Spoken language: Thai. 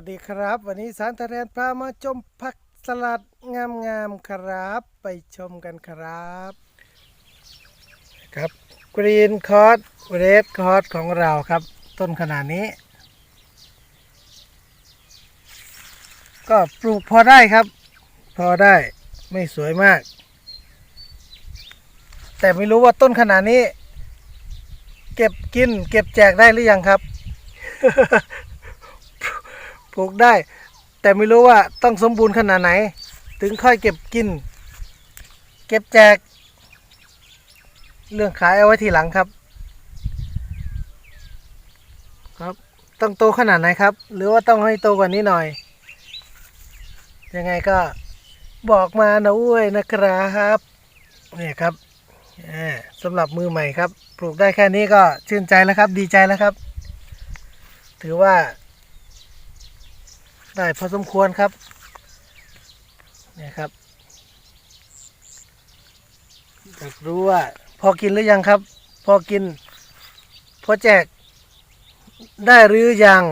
สดีครับ วันนี้สารทะแรนพามาชมผักสลัดงามๆครับ ไปชมกันครับ ครับกรีนคอร์ดเรดคอร์ดของเราครับ ต้นขนาดนี้ ก็ปลูกพอได้ครับ พอได้ไม่สวยมาก แต่ไม่รู้ว่าต้นขนาดนี้ เก็บกิน เก็บแจกได้หรือยังครับ ปลูกได้ แต่ไม่รู้ว่าต้องสมบูรณ์ขนาดไหน ถึงค่อยเก็บกิน เก็บแจก เรื่องขายเอาไว้ทีหลังครับ ครับต้องโตขนาดไหนครับ หรือว่าต้องให้โตกว่านี้หน่อย ยังไงก็บอกมานะอุ้ยนะครับเนี่ยครับสำหรับมือใหม่ครับ ปลูกได้แค่นี้ก็ชื่นใจแล้วครับ ดีใจแล้วครับ ถือว่า ได้พอสมควรครับเนี่ยครับอยากรู้ว่า พอกินหรือยังครับ พอกิน พอแจกได้หรือยัง